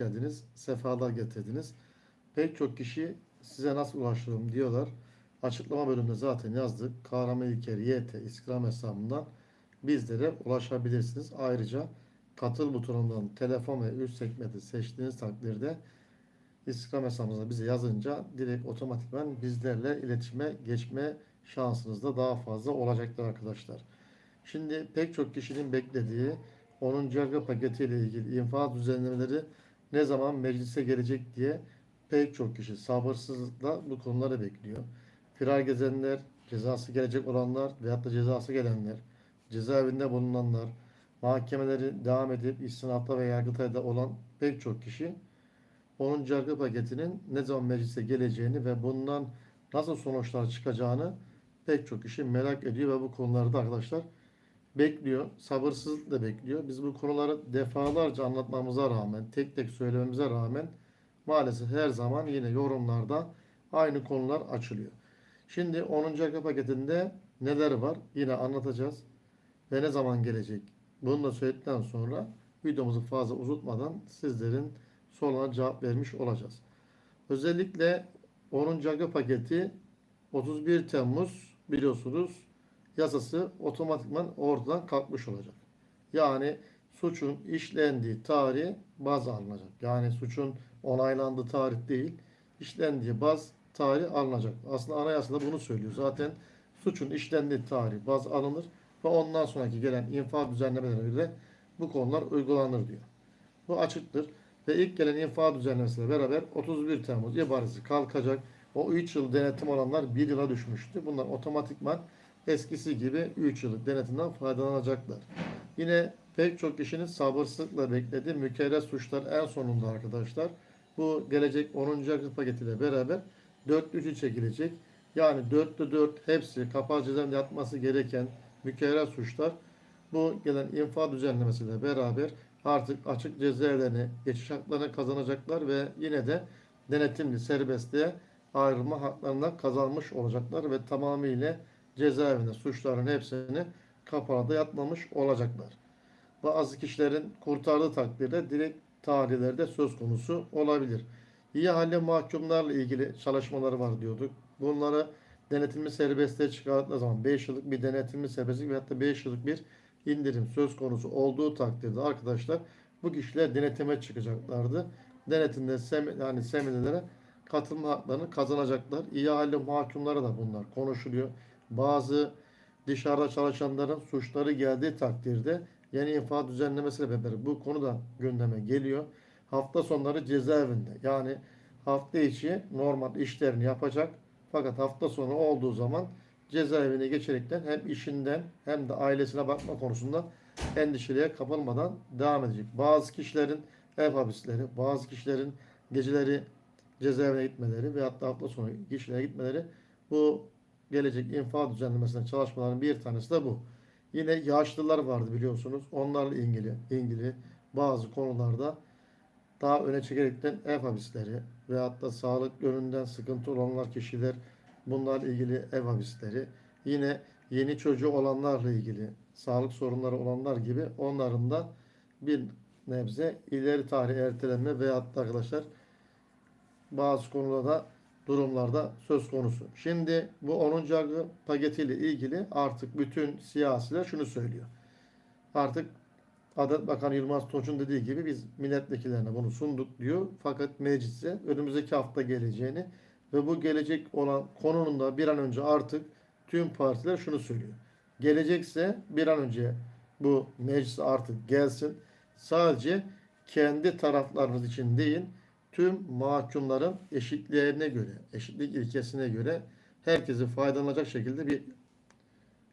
geldiniz, sefalar getirdiniz. Pek çok kişi size nasıl ulaşırım diyorlar. Açıklama bölümünde zaten yazdık. Kahraman İlker YT Instagram hesabından bizlere ulaşabilirsiniz. Ayrıca katıl butonundan telefon ve üst sekmede seçtiğiniz takdirde Instagram hesabınıza bize yazınca direkt otomatikman bizlerle iletişime geçme şansınız da daha fazla olacaktır arkadaşlar. Şimdi pek çok kişinin beklediği 10. yargı paketiyle ilgili infaz düzenlemeleri ne zaman meclise gelecek diye pek çok kişi sabırsızlıkla bu konuları bekliyor. Firar gezenler, cezası gelecek olanlar veyahut da cezası gelenler, cezaevinde bulunanlar, mahkemeleri devam edip istinatta ve yargıtayda olan pek çok kişi 10. yargı paketinin ne zaman meclise geleceğini ve bundan nasıl sonuçlar çıkacağını pek çok kişi merak ediyor ve bu konularda arkadaşlar bekliyor. Sabırsızlıkla bekliyor. Biz bu konuları defalarca anlatmamıza rağmen, tek tek söylememize rağmen maalesef her zaman yine yorumlarda aynı konular açılıyor. Şimdi 10. arka paketinde neler var yine anlatacağız. Ve ne zaman gelecek? Bunu da söyledikten sonra videomuzu fazla uzatmadan sizlerin soruna cevap vermiş olacağız. Özellikle 10. arka paketi 31 Temmuz biliyorsunuz yasası otomatikman ortadan kalkmış olacak. Yani suçun işlendiği tarih baz alınacak. Yani suçun onaylandığı tarih değil, işlendiği baz tarih alınacak. Aslında anayasada bunu söylüyor. Zaten suçun işlendiği tarih baz alınır ve ondan sonraki gelen infaz düzenlemelerine göre bu konular uygulanır diyor. Bu açıktır. Ve ilk gelen infaz düzenlemesiyle beraber 31 Temmuz ibaresi kalkacak. O 3 yıl denetim olanlar 1 yıla düşmüştü. Bunlar otomatikman eskisi gibi 3 yıllık denetimden faydalanacaklar. Yine pek çok kişinin sabırsızlıkla beklediği mükerrer suçlar en sonunda arkadaşlar. Bu gelecek 10. yargı paketiyle beraber 4 3'ü çekilecek. Yani 4'te 4 hepsi kapalı cezaevinde yatması gereken mükerrer suçlar bu gelen infaz düzenlemesiyle beraber artık açık cezaevlerine geçiş haklarını kazanacaklar ve yine de denetimli serbestliğe ayrılma haklarını kazanmış olacaklar ve tamamıyla cezaevinde suçların hepsini kapalıda yatmamış olacaklar. Bazı kişilerin kurtardığı takdirde direkt tarihlerde söz konusu olabilir. İyi halde mahkumlarla ilgili çalışmaları var diyorduk. Bunları denetimli serbestliğe çıkarttığı zaman 5 yıllık bir denetimli serbestlik veyahut da 5 yıllık bir indirim söz konusu olduğu takdirde arkadaşlar bu kişiler denetime çıkacaklardı. Denetimde sem yani seminere katılma haklarını kazanacaklar. İyi halde mahkumlara da bunlar konuşuluyor. Bazı dışarıda çalışanların suçları geldiği takdirde yeni infaz düzenlemesiyle beraber bu konu da gündeme geliyor. Hafta sonları cezaevinde yani hafta içi normal işlerini yapacak fakat hafta sonu olduğu zaman cezaevine geçerekten hem işinden hem de ailesine bakma konusunda endişeliğe kapılmadan devam edecek. Bazı kişilerin ev hapisleri, bazı kişilerin geceleri cezaevine gitmeleri ve hatta hafta sonu işine gitmeleri bu gelecek infaz düzenlemesine çalışmaların bir tanesi de bu. Yine yaşlılar vardı biliyorsunuz. Onlarla ilgili ilgili bazı konularda daha öne çekerekten ev hapisleri ve hatta sağlık yönünden sıkıntı olanlar kişiler bunlarla ilgili ev hapisleri yine yeni çocuğu olanlarla ilgili sağlık sorunları olanlar gibi onların da bir nebze ileri tarih ertelenme ve hatta arkadaşlar bazı konularda durumlarda söz konusu. Şimdi bu 10. yargı paketiyle ilgili artık bütün siyasiler şunu söylüyor. Artık Adalet Bakanı Yılmaz Tunç'un dediği gibi biz milletvekillerine bunu sunduk diyor. Fakat meclise önümüzdeki hafta geleceğini ve bu gelecek olan konunun da bir an önce artık tüm partiler şunu söylüyor. Gelecekse bir an önce bu meclise artık gelsin. Sadece kendi taraflarınız için değil, tüm mahkumların eşitliğine göre, eşitlik ilkesine göre herkesi faydalanacak şekilde bir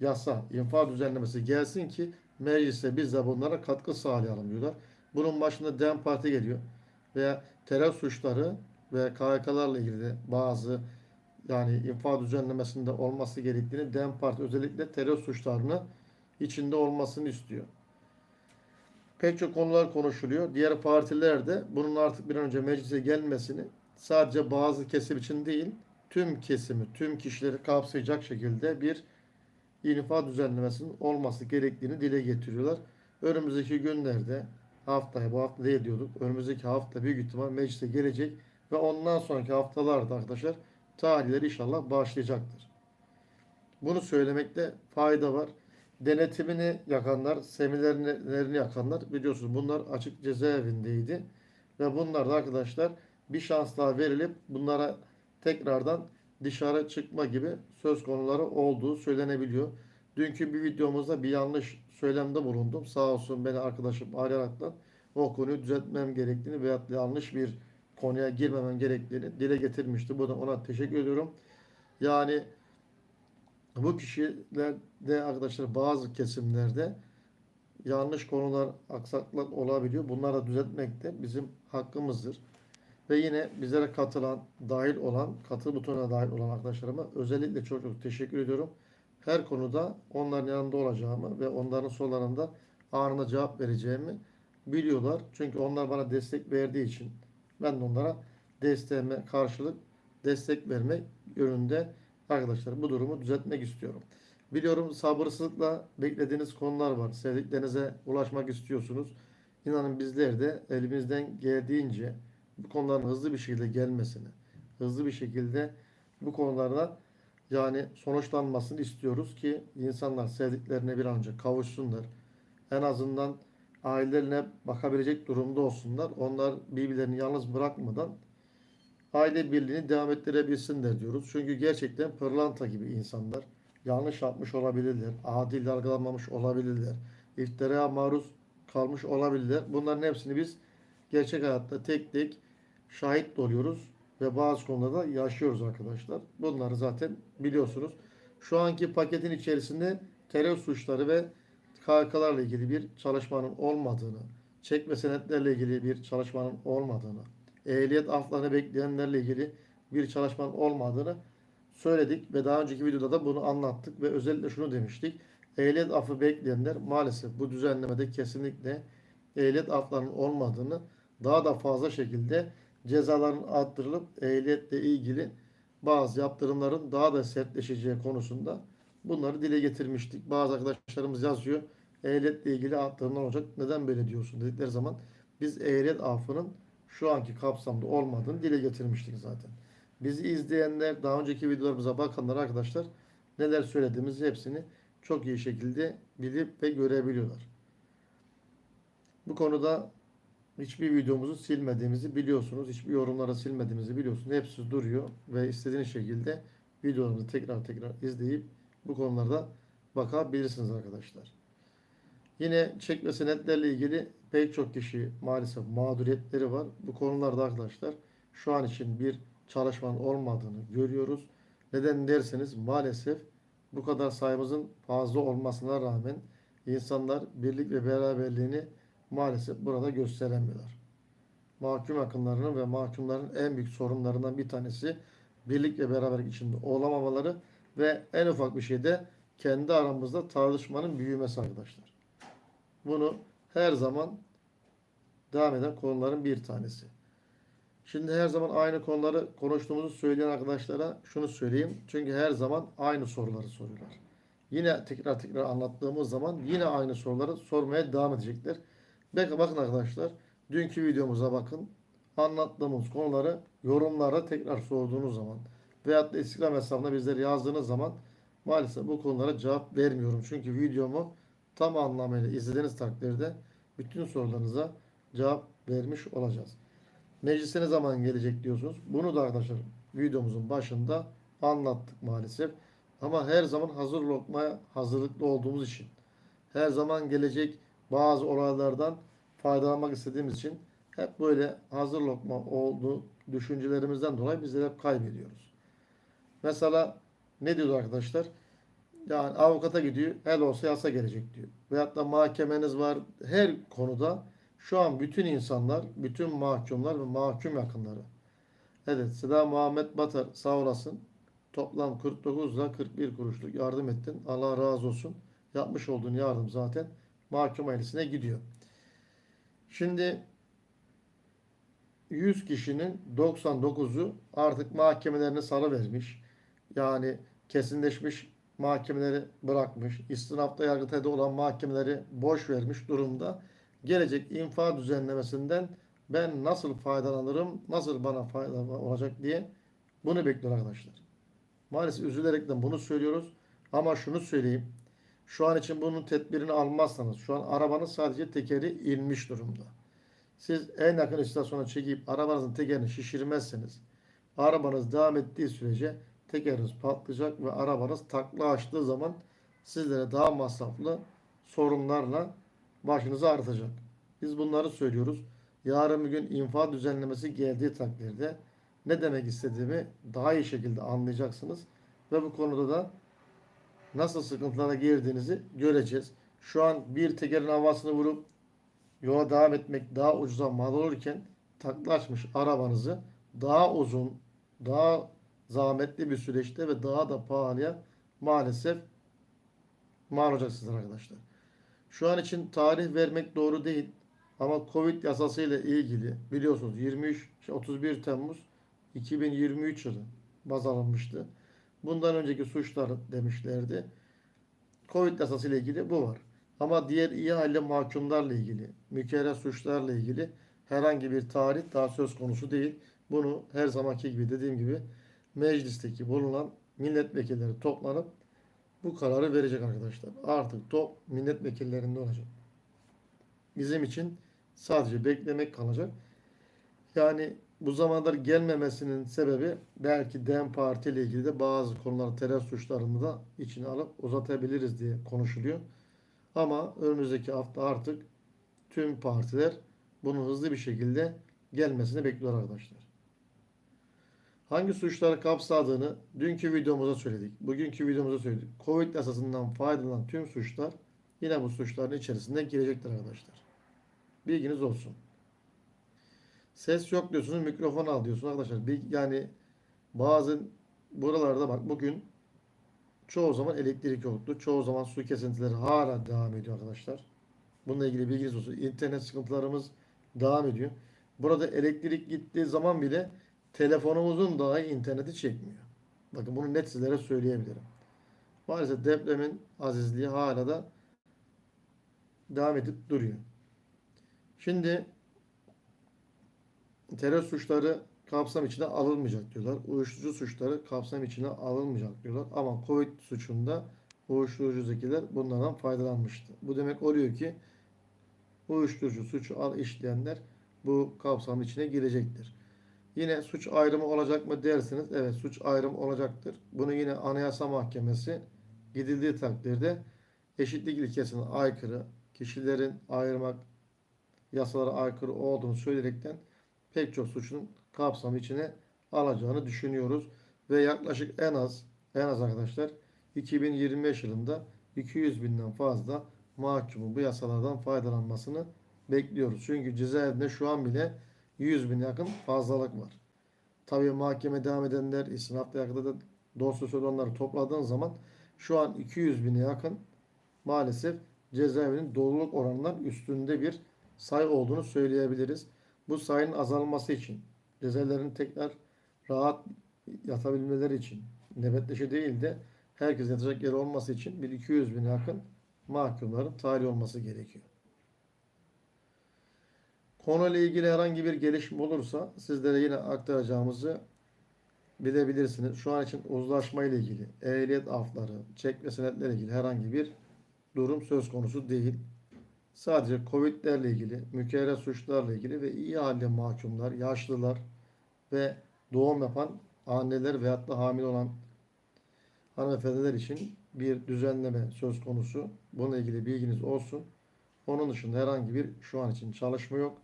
yasa, infaz düzenlemesi gelsin ki mecliste biz de bunlara katkı sağlayalım diyorlar. Bunun başında DEM Parti geliyor. Veya terör suçları ve KHK'larla ilgili bazı yani infaz düzenlemesinde olması gerektiğini DEM Parti özellikle terör suçlarını içinde olmasını istiyor. Pek çok konular konuşuluyor. Diğer partiler de bunun artık bir an önce meclise gelmesini sadece bazı kesim için değil, tüm kesimi, tüm kişileri kapsayacak şekilde bir infaz düzenlemesinin olması gerektiğini dile getiriyorlar. Önümüzdeki günlerde haftaya bu hafta değil diyorduk. Önümüzdeki hafta büyük ihtimal meclise gelecek ve ondan sonraki haftalarda arkadaşlar tarihleri inşallah başlayacaktır. Bunu söylemekte fayda var. Denetimini yakanlar, seminerlerini yakanlar biliyorsunuz bunlar açık cezaevindeydi. Ve bunlar da arkadaşlar bir şans daha verilip bunlara tekrardan dışarı çıkma gibi söz konuları olduğu söylenebiliyor. Dünkü bir videomuzda bir yanlış söylemde bulundum. Sağ olsun beni arkadaşım arayaraktan o konuyu düzeltmem gerektiğini da yanlış bir konuya girmemem gerektiğini dile getirmişti. Buradan ona teşekkür ediyorum. Yani bu kişiler de arkadaşlar bazı kesimlerde yanlış konular, aksaklık olabiliyor. Bunları da düzeltmek de bizim hakkımızdır. Ve yine bizlere katılan, dahil olan, katıl butonuna dahil olan arkadaşlarıma özellikle çok çok teşekkür ediyorum. Her konuda onların yanında olacağımı ve onların sorularında anında cevap vereceğimi biliyorlar. Çünkü onlar bana destek verdiği için ben de onlara desteğime karşılık destek vermek yönünde arkadaşlar bu durumu düzeltmek istiyorum. Biliyorum sabırsızlıkla beklediğiniz konular var. Sevdiklerinize ulaşmak istiyorsunuz. İnanın bizler de elimizden geldiğince bu konuların hızlı bir şekilde gelmesini, hızlı bir şekilde bu konularda yani sonuçlanmasını istiyoruz ki insanlar sevdiklerine bir an önce kavuşsunlar. En azından ailelerine bakabilecek durumda olsunlar. Onlar birbirlerini yalnız bırakmadan aile birliğini devam ettirebilsinler diyoruz. Çünkü gerçekten pırlanta gibi insanlar yanlış yapmış olabilirler, adil yargılanmamış olabilirler, iftiraya maruz kalmış olabilirler. Bunların hepsini biz gerçek hayatta tek tek şahit oluyoruz ve bazı konularda yaşıyoruz arkadaşlar. Bunları zaten biliyorsunuz. Şu anki paketin içerisinde terör suçları ve KHK'larla ilgili bir çalışmanın olmadığını, çekme senetlerle ilgili bir çalışmanın olmadığını, ehliyet aflarını bekleyenlerle ilgili bir çalışmanın olmadığını söyledik ve daha önceki videoda da bunu anlattık ve özellikle şunu demiştik. Ehliyet affı bekleyenler maalesef bu düzenlemede kesinlikle ehliyet aflarının olmadığını daha da fazla şekilde cezaların arttırılıp ehliyetle ilgili bazı yaptırımların daha da sertleşeceği konusunda bunları dile getirmiştik. Bazı arkadaşlarımız yazıyor. Ehliyetle ilgili arttırımlar olacak. Neden böyle diyorsun dedikleri zaman biz ehliyet affının şu anki kapsamda olmadığını dile getirmiştik zaten. Bizi izleyenler, daha önceki videolarımıza bakanlar arkadaşlar neler söylediğimizi hepsini çok iyi şekilde bilip ve görebiliyorlar. Bu konuda hiçbir videomuzu silmediğimizi biliyorsunuz. Hiçbir yorumlara silmediğimizi biliyorsunuz. Hepsi duruyor ve istediğiniz şekilde videolarımızı tekrar tekrar izleyip bu konularda bakabilirsiniz arkadaşlar. Yine çek ve senetlerle ilgili pek çok kişi maalesef mağduriyetleri var. Bu konularda arkadaşlar şu an için bir çalışmanın olmadığını görüyoruz. Neden derseniz maalesef bu kadar sayımızın fazla olmasına rağmen insanlar birlik ve beraberliğini maalesef burada gösteremiyorlar. Mahkum akımlarının ve mahkumların en büyük sorunlarından bir tanesi birlik ve beraberlik içinde olamamaları ve en ufak bir şeyde kendi aramızda tartışmanın büyümesi arkadaşlar. Bunu her zaman devam eden konuların bir tanesi. Şimdi her zaman aynı konuları konuştuğumuzu söyleyen arkadaşlara şunu söyleyeyim. Çünkü her zaman aynı soruları soruyorlar. Yine tekrar tekrar anlattığımız zaman yine aynı soruları sormaya devam edecekler. Bakın, arkadaşlar dünkü videomuza bakın. Anlattığımız konuları yorumlara tekrar sorduğunuz zaman veyahut da Instagram hesabına bizleri yazdığınız zaman maalesef bu konulara cevap vermiyorum. Çünkü videomu tam anlamıyla izlediğiniz takdirde bütün sorularınıza cevap vermiş olacağız. Meclise ne zaman gelecek diyorsunuz. Bunu da arkadaşlar videomuzun başında anlattık maalesef. Ama her zaman hazır lokmaya hazırlıklı olduğumuz için her zaman gelecek bazı olaylardan faydalanmak istediğimiz için hep böyle hazır lokma olduğu düşüncelerimizden dolayı bizler hep kaybediyoruz. Mesela ne diyor arkadaşlar? Yani avukata gidiyor, el olsa yasa gelecek diyor. Veyahut da mahkemeniz var. Her konuda şu an bütün insanlar, bütün mahkumlar ve mahkum yakınları. Evet, Seda Muhammed Batar sağ olasın. Toplam 49 lira 41 kuruşluk yardım ettin. Allah razı olsun. Yapmış olduğun yardım zaten mahkum ailesine gidiyor. Şimdi 100 kişinin 99'u artık mahkemelerini salıvermiş. Yani kesinleşmiş mahkemeleri bırakmış. İstinafta yargıtayda olan mahkemeleri boş vermiş durumda. gelecek infaz düzenlemesinden ben nasıl faydalanırım, nasıl bana fayda olacak diye bunu bekliyor arkadaşlar. Maalesef üzülerekten bunu söylüyoruz. Ama şunu söyleyeyim. Şu an için bunun tedbirini almazsanız, şu an arabanın sadece tekeri inmiş durumda. Siz en yakın istasyona çekip arabanızın tekerini şişirmezseniz, arabanız devam ettiği sürece tekeriniz patlayacak ve arabanız takla açtığı zaman sizlere daha masraflı sorunlarla başınızı ağrıtacak. Biz bunları söylüyoruz. Yarın bir gün infaz düzenlemesi geldiği takdirde ne demek istediğimi daha iyi şekilde anlayacaksınız. Ve bu konuda da nasıl sıkıntılara girdiğinizi göreceğiz. Şu an bir tekerin havasını vurup yola devam etmek daha ucuza mal olurken takla açmış arabanızı daha uzun, daha zahmetli bir süreçte ve daha da pahalıya maalesef mal olacaksınız arkadaşlar. Şu an için tarih vermek doğru değil. Ama Covid yasası ile ilgili biliyorsunuz 23 şey, 31 Temmuz 2023 yılı baz alınmıştı. Bundan önceki suçlar demişlerdi. Covid yasası ile ilgili bu var. Ama diğer ihale mahkumlarla ilgili, mükerrer suçlarla ilgili herhangi bir tarih daha söz konusu değil. Bunu her zamanki gibi dediğim gibi meclisteki bulunan milletvekilleri toplanıp bu kararı verecek arkadaşlar. Artık top milletvekillerinde olacak. Bizim için sadece beklemek kalacak. Yani bu zamanlar gelmemesinin sebebi belki DEM Parti ile ilgili de bazı konular terör suçlarını da içine alıp uzatabiliriz diye konuşuluyor. Ama önümüzdeki hafta artık tüm partiler bunun hızlı bir şekilde gelmesini bekliyor arkadaşlar. Hangi suçları kapsadığını dünkü videomuzda söyledik. Bugünkü videomuzda söyledik. Covid yasasından faydalanan tüm suçlar yine bu suçların içerisinde girecektir arkadaşlar. Bilginiz olsun. Ses yok diyorsunuz, mikrofon al diyorsunuz arkadaşlar. Bir, yani bazı buralarda bak bugün çoğu zaman elektrik yoktu. Çoğu zaman su kesintileri hala devam ediyor arkadaşlar. Bununla ilgili bilginiz olsun. İnternet sıkıntılarımız devam ediyor. Burada elektrik gittiği zaman bile telefonumuzun dahi interneti çekmiyor. Bakın bunu net sizlere söyleyebilirim. Maalesef depremin azizliği hala da devam edip duruyor. Şimdi terör suçları kapsam içine alınmayacak diyorlar. Uyuşturucu suçları kapsam içine alınmayacak diyorlar. Ama Covid suçunda uyuşturucu zekiler bunlardan faydalanmıştı. Bu demek oluyor ki uyuşturucu suçu al işleyenler bu kapsam içine girecektir. Yine suç ayrımı olacak mı dersiniz. Evet suç ayrımı olacaktır. Bunu yine Anayasa Mahkemesi gidildiği takdirde eşitlik ilkesine aykırı kişilerin ayırmak yasalara aykırı olduğunu söyleyerekten pek çok suçun kapsamı içine alacağını düşünüyoruz. Ve yaklaşık en az en az arkadaşlar 2025 yılında 200 binden fazla mahkumun bu yasalardan faydalanmasını bekliyoruz. Çünkü cezaevinde şu an bile 100 bin yakın fazlalık var. Tabii mahkeme devam edenler, istinafta yakında da dosyası olanları topladığın zaman şu an 200 bine yakın maalesef cezaevinin doluluk oranından üstünde bir sayı olduğunu söyleyebiliriz. Bu sayının azalması için cezaevlerin tekrar rahat yatabilmeleri için nöbetleşe değil de herkes yatacak yer olması için bir 200 bin yakın mahkumların tahliye olması gerekiyor. Konuyla ilgili herhangi bir gelişme olursa sizlere yine aktaracağımızı bilebilirsiniz. Şu an için uzlaşma ile ilgili, ehliyet afları, çek ve senetlerle ilgili herhangi bir durum söz konusu değil. Sadece Covid'lerle ilgili, mükerrer suçlarla ilgili ve iyi halde mahkumlar, yaşlılar ve doğum yapan anneler veyahut da hamile olan hanımefendiler için bir düzenleme söz konusu. Bununla ilgili bilginiz olsun. Onun dışında herhangi bir şu an için çalışma yok.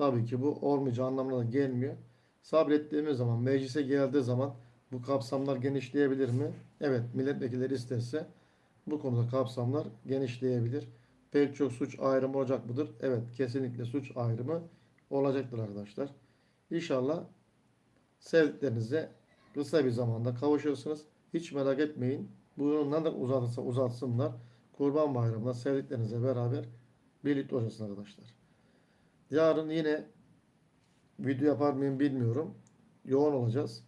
Tabii ki bu olmayacağı anlamına da gelmiyor. Sabrettiğimiz zaman, meclise geldiği zaman bu kapsamlar genişleyebilir mi? Evet, milletvekilleri isterse bu konuda kapsamlar genişleyebilir. Pek çok suç ayrımı olacak mıdır? Evet, kesinlikle suç ayrımı olacaktır arkadaşlar. İnşallah sevdiklerinize kısa bir zamanda kavuşursunuz. Hiç merak etmeyin. Ne kadar uzatırsa uzatsınlar. Kurban Bayramı'nda sevdiklerinizle beraber birlikte olacaksınız arkadaşlar. Yarın yine video yapar mıyım bilmiyorum. Yoğun olacağız.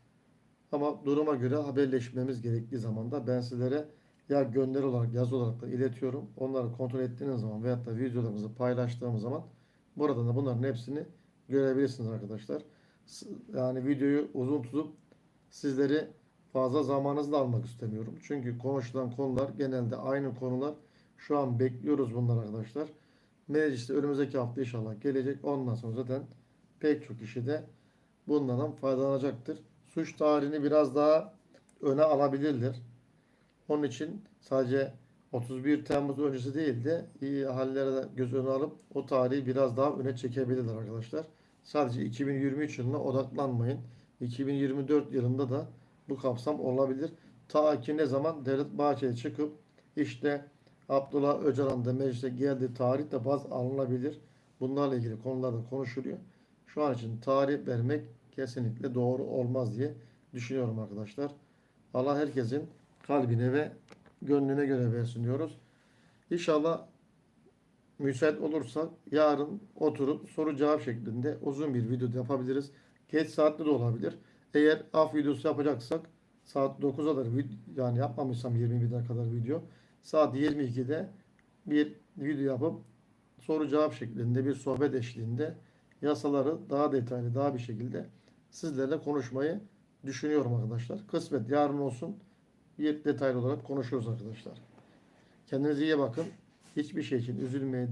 Ama duruma göre haberleşmemiz gerektiği zaman da ben sizlere ya gönderi olarak yazı olarak da iletiyorum. Onları kontrol ettiğiniz zaman veyahut da videolarımızı paylaştığım zaman buradan da bunların hepsini görebilirsiniz arkadaşlar. Yani videoyu uzun tutup sizleri fazla zamanınızı almak istemiyorum. Çünkü konuşulan konular genelde aynı konular. Şu an bekliyoruz bunlar arkadaşlar. Mecliste önümüzdeki hafta inşallah gelecek. Ondan sonra zaten pek çok kişi de bundan faydalanacaktır. Suç tarihini biraz daha öne alabilirler. Onun için sadece 31 Temmuz öncesi değil de iyi hallere de göz önüne alıp o tarihi biraz daha öne çekebilirler arkadaşlar. Sadece 2023 yılına odaklanmayın. 2024 yılında da bu kapsam olabilir. Ta ki ne zaman Devlet Bahçeli çıkıp işte Abdullah Öcalan da meclise geldiği tarih de baz alınabilir. Bunlarla ilgili konularda konuşuluyor. Şu an için tarih vermek kesinlikle doğru olmaz diye düşünüyorum arkadaşlar. Allah herkesin kalbine ve gönlüne göre versin diyoruz. İnşallah müsait olursa yarın oturup soru cevap şeklinde uzun bir video yapabiliriz. Geç saatte de olabilir. Eğer af videosu yapacaksak saat 9'a kadar yani yapmamışsam 21'e kadar video saat 22'de bir video yapıp soru cevap şeklinde bir sohbet eşliğinde yasaları daha detaylı daha bir şekilde sizlerle konuşmayı düşünüyorum arkadaşlar. Kısmet yarın olsun bir detaylı olarak konuşuruz arkadaşlar. Kendinize iyi bakın. Hiçbir şey için üzülmeye